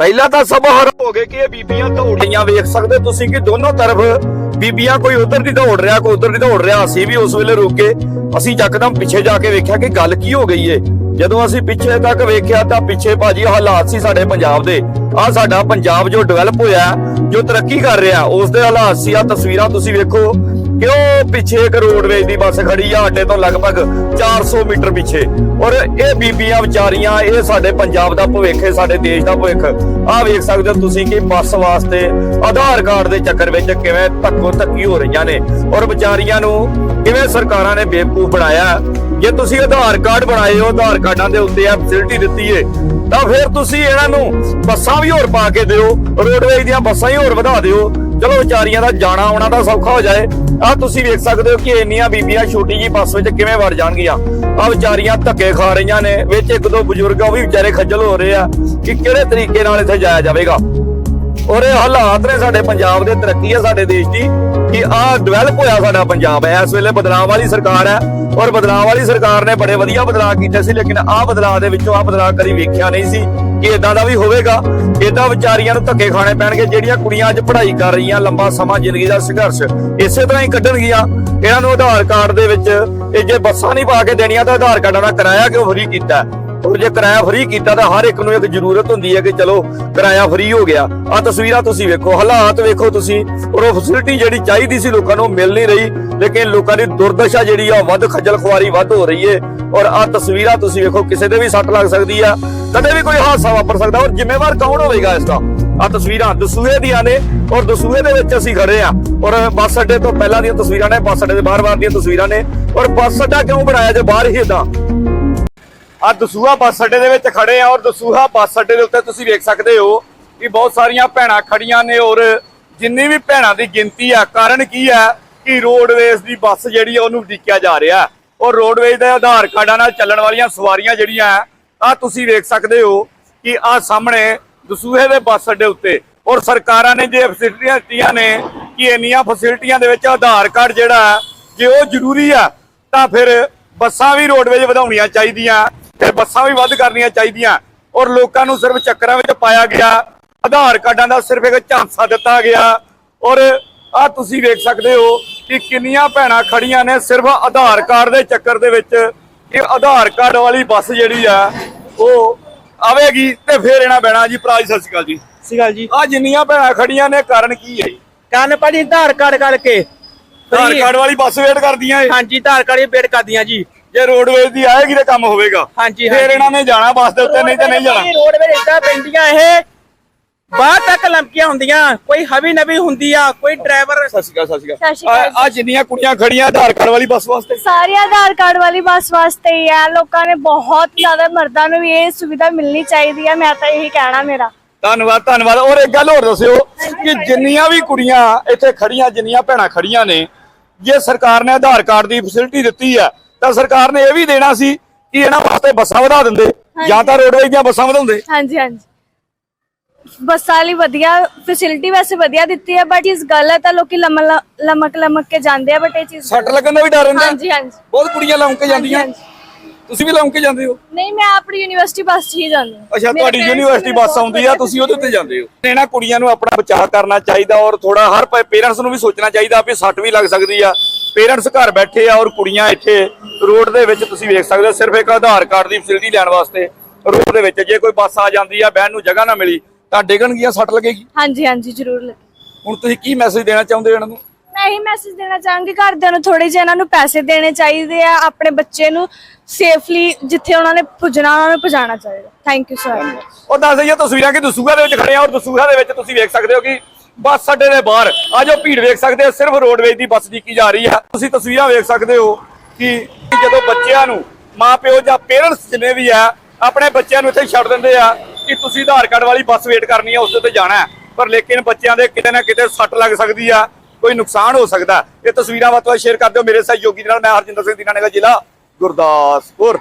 ਪਹਿਲਾਂ ਤਾਂ ਸਭ ਹਰ ਹੋ ਗਏ ਕਿ ਇਹ ਬੀਬੀਆਂ ਦੌੜੀਆਂ ਵੇਖ ਸਕਦੇ ਤੁਸੀਂ ਕਿ ਦੋਨੋਂ ਤਰਫ ਬੀਬੀਆਂ ਕੋਈ ਉਧਰ ਦੀ ਦੌੜ ਰਿਹਾ, ਕੋਈ ਉਧਰ ਦੀ ਦੌੜ ਰਿਹਾ। ਅਸੀਂ ਵੀ ਉਸ ਵੇਲੇ ਰੁਕੇ ਅਸੀਂ ਯਕਦਮ ਪਿੱਛੇ ਜਾ ਕੇ ਵੇਖਿਆ ਕਿ ਗੱਲ ਕੀ ਹੋ ਗਈ ਏ। ਜਦੋਂ ਅਸੀਂ ਪਿੱਛੇ ਤੱਕ ਵੇਖਿਆ ਤਾਂ ਪਿੱਛੇ ਭਾਜੀ ਹਾਲਾਤ ਸੀ ਸਾਡੇ ਪੰਜਾਬ ਦੇ। ਆ ਸਾਡਾ ਪੰਜਾਬ ਜੋ ਡਿਵੈਲਪ ਹੋਇਆ, ਜੋ ਤਰੱਕੀ ਕਰ ਰਿਹਾ, ਉਸ ਦੇ ਹਾਲਾਤ ਸੀ। ਆ ਤਸਵੀਰਾਂ ਤੁਸੀਂ ਵੇਖੋ। ਕਿ ਪਿੱਛੇ ਇੱਕ ਰੋਡਵੇਜ ਦੀ ਬੱਸ ਖੜੀ ਆ? ਅੱਡੇ ਤੋਂ ਲਗਭਗ 400 ਮੀਟਰ ਪਿੱਛੇ। ਔਰ ਇਹ ਬੀਬੀਆਂ, ਵਿਚਾਰੀਆਂ, ਇਹ ਸਾਡੇ ਪੰਜਾਬ ਦਾ ਭਵਿੱਖ ਹੈ ਸਾਡੇ ਦੇਸ਼ ਦਾ ਭਵਿੱਖ। ਆਹ ਵੇਖ ਸਕਦੇ ਹੋ ਤੁਸੀਂ ਕਿ ਬੱਸ ਵਾਸਤੇ ਆਧਾਰ ਕਾਰਡ ਦੇ ਚੱਕਰ ਵਿੱਚ ਕਿਵੇਂ ਧੱਕੋ ਧੱਕੀ ਹੋ ਰਹੀਆਂ ਨੇ। ਔਰ ਵਿਚਾਰੀਆਂ ਨੂੰ ਕਿਵੇਂ ਸਰਕਾਰਾਂ ਨੇ ਬੇਵਕੂਫ ਬਣਾਇਆ? ਜੇ ਤੁਸੀਂ ਆਧਾਰ ਕਾਰਡ ਬਣਾਏ ਹੋ, ਆਧਾਰ ਕਾਰਡਾਂ ਦੇ ਉੱਤੇ ਆ ਫੈਸਿਲਿਟੀ ਦਿੱਤੀ ਏ, ਤਾਂ ਫਿਰ ਤੁਸੀਂ ਇਹਨਾਂ ਨੂੰ ਬੱਸਾਂ ਵੀ ਹੋਰ ਪਾ ਕੇ ਦਿਓ ਰੋਡਵੇਜ ਦੀਆਂ ਬੱਸਾਂ ਹੀ ਹੋਰ ਵਧਾ ਦਿਓ। ਚਲੋ ਵਿਚਾਰੀਆਂ ਦਾ ਜਾਣਾ ਆਉਣਾ ਤਾਂ ਸੌਖਾ ਹੋ ਜਾਏ। ਆ ਤੁਸੀਂ ਵੇਖ ਸਕਦੇ ਹੋ ਕਿ ਇੰਨੀਆਂ ਬੀਬੀਆਂ ਛੋਟੀ ਜੀ ਬੱਸ ਵਿੱਚ ਕਿਵੇਂ ਵੜ ਜਾਣਗੀਆਂ। ਆ ਵਿਚਾਰੀਆਂ ਧੱਕੇ ਖਾ ਰਹੀਆਂ ਨੇ, ਵਿੱਚ ਇੱਕ ਦੋ ਬਜ਼ੁਰਗ ਉਹ ਵੀ ਵਿਚਾਰੇ ਖੱਜਲ ਹੋ ਰਹੇ ਆ ਕਿ ਕਿਹੜੇ ਤਰੀਕੇ ਨਾਲ ਇੱਥੇ ਜਾਇਆ ਜਾਵੇਗਾ। ਔਰ ਇਹ ਹਾਲਾਤ ਨੇ ਸਾਡੇ ਪੰਜਾਬ ਦੇ, ਤਰੱਕੀ ਹੈ ਸਾਡੇ ਦੇਸ਼ ਦੀ, ਕਿ ਆਹ ਡਿਵੈਲਪ ਹੋਇਆ ਸਾਡਾ ਪੰਜਾਬ ਹੈ। ਇਸ ਵੇਲੇ ਬਦਲਾਅ ਵਾਲੀ ਸਰਕਾਰ ਹੈ ਔਰ ਬਦਲਾਅ ਵਾਲੀ ਸਰਕਾਰ ਨੇ ਬੜੇ ਵਧੀਆ ਬਦਲਾਅ ਕੀਤੇ ਸੀ, ਲੇਕਿਨ ਆਹ ਬਦਲਾਅ ਦੇ ਵਿੱਚੋਂ ਆਹ ਬਦਲਾਅ ਕਦੀ ਵੇਖਿਆ ਨਹੀਂ ਸੀ। ਕਿ ਇਦਾਂ ਦਾ ਵੀ ਹੋਵੇਗਾ। ਇਦਾਂ ਵਿਚਾਰੀਆਂ ਨੂੰ ਧੱਕੇ ਖਾਣੇ ਪੈਣਗੇ, ਜਿਹੜੀਆਂ ਕੁੜੀਆਂ ਅੱਜ ਪੜ੍ਹਾਈ ਕਰ ਰਹੀਆਂ ਲੰਬਾ ਸਮਾਂ ਜ਼ਿੰਦਗੀ ਦਾ ਸੰਘਰਸ਼। ਇਸੇ ਤਰ੍ਹਾਂ ਹੀ ਕੱਢਣਗੀਆਂ। ਇਹਨਾਂ ਨੂੰ ਆਧਾਰ ਕਾਰਡ ਦੇ ਵਿੱਚ ਇਹ ਜੇ ਬੱਸਾਂ ਨਹੀਂ ਪਾ ਕੇ ਦੇਣੀਆਂ ਤਾਂ ਆਧਾਰ ਕਾਰਡਾਂ ਦਾ ਕਿਰਾਇਆ ਕਿਉਂ ਫਰੀ ਕੀਤਾ? ਔਰ ਜੇ ਕਿਰਾਇਆ ਫ੍ਰੀ ਕੀਤਾ ਤਾਂ ਹਰ ਇੱਕ ਨੂੰ ਇੱਕ ਜ਼ਰੂਰਤ ਹੁੰਦੀ ਹੈ ਕਿ ਚਲੋ ਕਿਰਾਇਆ ਫ੍ਰੀ ਹੋ ਗਿਆ। ਆ ਤਸਵੀਰਾਂ ਤੁਸੀਂ ਵੇਖੋ, ਹਾਲਾਤ ਵੇਖੋ ਤੁਸੀਂ। ਔਰ ਉਹ ਫੈਸਿਲਿਟੀ ਜਿਹੜੀ ਚਾਹੀਦੀ ਸੀ ਲੋਕਾਂ ਨੂੰ ਮਿਲ ਨਹੀਂ ਰਹੀ, ਲੇਕਿਨ ਲੋਕਾਂ ਦੀ ਦੁਰਦਸ਼ਾ ਜਿਹੜੀ ਆ ਵੱਧ ਖੱਜਲ ਖੁਆਰੀ ਵੱਧ ਹੋ ਰਹੀ ਏ। ਔਰ ਆ ਤਸਵੀਰਾਂ ਤੁਸੀਂ ਵੇਖੋ, ਕਿਸੇ ਦੇ ਵੀ ਸੱਟ ਲੱਗ ਸਕਦੀ ਆ, ਕਦੇ ਵੀ ਕੋਈ ਹਾਦਸਾ ਵਾਪਰ ਸਕਦਾ। ਔਰ ਜ਼ਿੰਮੇਵਾਰ ਕੌਣ ਹੋਵੇਗਾ ਇਸ ਦਾ? ਆ ਤਸਵੀਰਾਂ ਦਸੂਹੇ ਦੀਆਂ ਨੇ, ਔਰ ਦਸੂਹੇ ਦੇ ਵਿੱਚ ਅਸੀਂ ਖੜੇ ਆ। ਔਰ ਬੱਸ ਅੱਡੇ ਤੋਂ ਪਹਿਲਾਂ ਦੀਆਂ ਤਸਵੀਰਾਂ ਨੇ, ਬੱਸ ਅੱਡੇ ਦੇ ਬਾਹਰ-ਬਾਹਰ ਦੀਆਂ ਤਸਵੀਰਾਂ ਨੇ। ਔਰ ਬੱਸ ਅੱਡਾ ਕਿਉਂ ਬਣਾਇਆ ਜੇ ਬਾਹਰ ਹੀ ਇਦਾਂ ਆ ਦਸੂਹਾ ਬੱਸ ਅੱਡੇ ਦੇ ਵਿੱਚ ਖੜੇ ਆ ਔਰ ਦਸੂਹਾ ਬੱਸ ਅੱਡੇ ਦੇ ਉੱਤੇ ਤੁਸੀਂ ਵੇਖ ਸਕਦੇ ਹੋ ਕਿ ਬਹੁਤ ਸਾਰੀਆਂ ਭੈਣਾਂ ਖੜੀਆਂ ਨੇ ਔਰ ਜਿੰਨੀ ਵੀ ਭੈਣਾਂ ਦੀ ਗਿਣਤੀ ਆ ਕਾਰਨ ਕੀ ਹੈ ਕਿ ਰੋਡਵੇਜ਼ ਦੀ ਬੱਸ ਜਿਹੜੀ ਆ ਉਹਨੂੰ ਉਡੀਕਿਆ ਜਾ ਰਿਹਾ। ਔਰ ਰੋਡਵੇਜ਼ ਦੇ ਆਧਾਰ ਕਾਰਡਾਂ ਨਾਲ ਚੱਲਣ ਵਾਲੀਆਂ ਸਵਾਰੀਆਂ ਜਿਹੜੀਆਂ ਆ ਤੁਸੀਂ ਵੇਖ ਸਕਦੇ ਹੋ ਕਿ ਆ ਸਾਹਮਣੇ ਦਸੂਹੇ ਦੇ ਬੱਸ ਅੱਡੇ ਉੱਤੇ ਔਰ ਸਰਕਾਰਾਂ ਨੇ ਜੇ ਫੈਸਿਲਿਟੀਆਂ ਦਿੱਤੀਆਂ ਨੇ ਕਿ ਇੰਨੀਆਂ ਫੈਸਿਲਿਟੀਆਂ ਦੇ ਵਿੱਚ ਆਧਾਰ ਕਾਰਡ ਜਿਹੜਾ ਹੈ, ਜੇ ਉਹ ਜ਼ਰੂਰੀ ਆ ਤਾਂ ਫਿਰ ਬੱਸਾਂ ਵੀ ਰੋਡਵੇਜ ਵਧਾਉਣੀਆਂ ਚਾਹੀਦੀਆਂ। ਤੇ ਬੱਸਾਂ ਵੀ ਵੱਧ ਕਰਨੀਆਂ ਚਾਹੀਦੀਆਂ। ਔਰ ਲੋਕਾਂ ਨੂੰ ਸਿਰਫ ਚੱਕਰਾਂ ਵਿੱਚ ਪਾਇਆ ਗਿਆ। ਆਧਾਰ ਕਾਰਡਾਂ ਦਾ ਸਿਰਫ ਇੱਕ ਝਾਂਸਾ ਦਿੱਤਾ ਗਿਆ। ਔਰ ਆ ਤੁਸੀਂ ਵੇਖ ਸਕਦੇ ਹੋ ਕਿ ਕਿੰਨੀਆਂ ਭੈਣਾਂ ਖੜੀਆਂ ਨੇ ਸਿਰਫ ਆਧਾਰ ਕਾਰਡ ਦੇ ਚੱਕਰ ਦੇ ਵਿੱਚ। ਇਹ ਆਧਾਰ ਕਾਰਡ ਵਾਲੀ ਬੱਸ ਜਿਹੜੀ ਆ ਉਹ ਆਵੇਗੀ ਤੇ ਫੇਰ ਇਹਨਾਂ ਬਹਿਣਾ ਜੀ। ਭਰਾ ਜੀ ਸਤਿ ਸ਼੍ਰੀ ਅਕਾਲ ਜੀ। ਸਤਿ ਗੱਲ ਜੀ। ਆ ਜਿੰਨੀਆਂ ਭੈਣਾਂ ਖੜੀਆਂ ਨੇ ਕਾਰਨ ਕੀ ਹੈ ਕੰਨ ਭਾਜੀ ਆਧਾਰ ਕਾਰਡ ਕਰਕੇ। ਆਧਾਰ ਕਾਰਡ ਵਾਲੀ ਬੱਸ ਵੇਟ ਕਰਦੀਆਂ ਏ। ਹਾਂਜੀ ਆਧਾਰ ਕਾਰਡ ਬੇੜ ਕਰਦੀਆਂ ਜੀ। ਜੇ ਰੋਡਵੇਜ਼ ਦੀ ਆਏਗੀ ਤਾਂ ਕੰਮ ਹੋਵੇਗਾ। ਹਾਂਜੀ, ਫੇਰ ਹਾਂਜੀ। ਇਹਨਾਂ ਨੇ ਜਾਣਾ ਬੱਸ ਦੇ ਉੱਤੇ ਨਹੀਂ ਤਾਂ ਨਹੀਂ ਜਾਣਾ। ਰੋਡ ਵੇ ਇਦਾਂ ਪੈਂਦੀਆਂ ਇਹ ਬਾਹਰ ਤੱਕ ਲੰਮਕੀਆਂ ਹੁੰਦੀਆਂ ਕੋਈ ਹਵੀ ਨਵੀ ਹੁੰਦੀ ਆ ਕੋਈ ਡਰਾਈਵਰ ਸਤਿ ਸ਼੍ਰੀ ਅਕਾਲ ਸਤਿ ਸ਼੍ਰੀ ਸਤਿ ਸ਼੍ਰੀ ਅਕਾਲ ਅਕਾਲ ਆ ਆ ਜਿੰਨੀਆਂ ਕੁੜੀਆਂ ਖੜੀਆਂ ਆਧਾਰ ਕਾਰਡ ਵਾਲੀ ਬੱਸ ਵਾਸਤੇ। ਸਾਰੇ ਆਧਾਰ ਕਾਰਡ ਵਾਲੀ ਬੱਸ ਵਾਸਤੇ ਹੀ ਹੈ ਲੋਕਾਂ ਨੇ ਬਹੁਤ ਜ਼ਿਆਦਾ ਮਰਦਾਂ ਨੂੰ ਵੀ ਇਹ ਸੁਵਿਧਾ ਮਿਲਣੀ ਚਾਹੀਦੀ ਹੈ ਮੈਂ ਤਾਂ ਇਹੀ ਕਹਿਣਾ ਮੇਰਾ। ਧੰਨਵਾਦ ਧੰਨਵਾਦ। ਔਰ ਇੱਕ ਗੱਲ ਹੋਰ ਦੱਸਿਓ ਕਿ ਜਿੰਨੀਆਂ ਵੀ ਕੁੜੀਆਂ ਇੱਥੇ ਖੜੀਆਂ ਜਿੰਨੀਆਂ ਭੈਣਾਂ ਖੜੀਆਂ ਨੇ ਜੇ ਸਰਕਾਰ ਨੇ ਆਧਾਰ ਕਾਰਡ ਦੀ ਫੈਸਿਲਿਟੀ ਦਿੱਤੀ ਆ ਤਾਂ ਸਰਕਾਰ ਨੇ ਇਹ ਵੀ ਦੇਣਾ ਸੀ ਕਿ ਇਹਨਾਂ ਵਾਸਤੇ ਬੱਸਾਂ ਵਧਾ ਦਿੰਦੇ ਜਾਂ ਤਾਂ ਰੋਡਵੇਜ਼ ਦੀਆਂ ਬੱਸਾਂ ਵਧਾਉਂਦੇ। ਹਾਂਜੀ ਹਾਂਜੀ। ਬੱਸਾਂ ਲਈ ਵਧੀਆ ਫੈਸਿਲਿਟੀ ਵੈਸੇ ਵਧੀਆ ਦਿੱਤੀ ਹੈ ਬਟ ਇਸ ਗਲਤ ਹੈ ਲੋਕੀ ਲਮ ਲਮਕ ਲਮਕ ਕੇ ਜਾਂਦੇ ਆ ਬਟ ਇਹ ਚੀਜ਼ ਸੱਟ ਲੱਗਣ ਦਾ ਵੀ ਡਰ ਰਹਿੰਦਾ। ਹਾਂਜੀ ਹਾਂਜੀ। ਬਹੁਤ ਕੁੜੀਆਂ ਲੰਮ ਕੇ ਜਾਂਦੀਆਂ। ਹਾਂਜੀ। ਤੁਸੀਂ ਵੀ ਲੰਮ ਕੇ ਜਾਂਦੇ ਹੋ? ਨਹੀਂ ਮੈਂ ਆਪਣੀ ਯੂਨੀਵਰਸਿਟੀ ਬੱਸ 'ਚ ਹੀ ਜਾਂਦੀ ਹਾਂ। ਅੱਛਾ ਮੇਰੇ ਤੁਹਾਡੀ parents ਯੂਨੀਵਰਸਿਟੀ ਮੈਨੂੰ ਬੱਸ ਬਹੁਤ ਆਉਂਦੀ ਆ ਤੁਸੀਂ ਉਹਦੇ ਉੱਤੇ ਜਾਂਦੇ ਹੋ। ਇਹਨਾਂ ਕੁੜੀਆਂ ਨੂੰ ਆਪਣਾ ਬਚਾਅ ਕਰਨਾ ਚਾਹੀਦਾ ਔਰ ਥੋੜਾ ਹਰ ਪੇਰੈਂਟਸ ਨੂੰ ਵੀ ਸੋਚਣਾ ਚਾਹੀਦਾ ਵੀ ਸੱਟ ਵੀ ਲੱਗ ਸਕਦੀ ਆ। ਪੇਰੈਂਟਸ ਘਰ ਬੈਠੇ ਆ ਔਰ ਕੁੜੀਆਂ ਇੱਥੇ ਰੋਡ ਦੇ ਵਿੱਚ ਤੁਸੀਂ ਵੇਖ ਸਕਦੇ ਹੋ ਸਿਰਫ ਇੱਕ ਆਧਾਰ ਕਾਰਡ ਦੀ ਫੈਸਿਲਿਟੀ ਲੈਣ ਵਾਸਤੇ ਰੋਡ ਦੇ ਵਿੱਚ। ਜੇ ਕੋਈ ਬੱਸ ਆ ਜਾਂਦੀ ਆ ਬਹਿਣ ਨੂੰ ਜਗ੍ਹਾ ਨਾ ਮਿਲੀ ਤਾਂ ਡਿੱਗਣਗੀਆਂ ਸੱਟ ਲੱਗੇਗੀ? ਹਾਂਜੀ ਹਾਂਜੀ ਜ਼ਰੂਰ ਲੱਗੀ। ਹੁਣ ਤੁਸੀਂ ਕੀ ਮੈਸੇਜ ਦੇਣਾ ਚਾਹੁੰਦੇ ਹੋ ਇਹਨਾਂ ਨੂੰ? ਮੈਂ ਇਹੀ ਮੈਸੇਜ ਦੇਣਾ ਚਾਹਾਂਗੀ ਘਰਦਿਆਂ ਨੂੰ ਥੋੜੇ ਜਿਹਾ ਇਹਨਾਂ ਨੂੰ ਪੈਸੇ ਦੇਣੇ ਚਾਹੀਦੇ ਆ ਆਪਣੇ ਬੱਚੇ ਨੂੰ ਸੇਫਲੀ ਜਿੱਥੇ ਉਹਨਾਂ ਨੇ ਪੁੱਜਣਾ ਉਹਨਾਂ ਨੂੰ ਪਹੁੰਚਾਉਣਾ ਚਾਹੀਦਾ। ਥੈਂਕ ਯੂ ਸਰ ਉਹ ਦੱਸ ਦਈਏ ਤਸਵੀਰਾਂ ਕਿ ਦਸੂਹਾ ਦੇ ਵਿੱਚ ਖੜੇ ਆ ਔਰ ਦਸੂਹਾ ਦੇ ਵਿੱਚ ਤੁਸੀਂ ਵੇਖ ਸਕਦੇ ਹੋ ਕਿ ਬੱਸ ਅੱਡੇ ਦੇ ਬਾਹਰ। ਆ ਜੋ ਭੀੜ ਵੇਖ ਸਕਦੇ ਹੋ, ਸਿਰਫ ਰੋਡਵੇਜ ਦੀ ਬੱਸ ਦੀ ਕੀ ਜਾ ਰਹੀ ਆ ਤੁਸੀਂ ਤਸਵੀਰਾਂ ਵੇਖ ਸਕਦੇ ਹੋ ਕਿ ਜਦੋਂ ਬੱਚਿਆਂ ਨੂੰ ਮਾਪਿਓ ਜਾਂ ਪੇਰੈਂਟਸ ਜਿੰਨੇ ਵੀ ਆ, ਆਪਣੇ ਬੱਚਿਆਂ ਨੂੰ ਇੱਥੇ ਛੱਡ ਦਿੰਦੇ ਆ ਕਿ ਤੁਸੀਂ ਆਧਾਰ ਕਾਰਡ ਵਾਲੀ ਬੱਸ ਵੇਟ ਕਰਨੀ ਆ, ਉਸ ਦੇ ਉੱਤੇ ਜਾਣਾ ਪਰ ਲੇਕਿਨ ਬੱਚਿਆਂ ਦੇ ਕਿਤੇ ਨਾ ਕਿਤੇ ਸੱਟ ਲੱਗ ਸਕਦੀ ਆ, ਕੋਈ ਨੁਕਸਾਨ ਹੋ ਸਕਦਾ। ਇਹ ਤਸਵੀਰਾਂ ਵੱਧ ਤੋਂ ਵੱਧ ਸ਼ੇਅਰ ਕਰ ਦਿਓ। ਮੇਰੇ ਸਹਿਯੋਗੀ ਦੇ ਨਾਲ ਮੈਂ ਹਰਜਿੰਦਰ ਸਿੰਘ ਦੀਨਾਨਗਰ ਜ਼ਿਲ੍ਹਾ ਗੁਰਦਾਸਪੁਰ।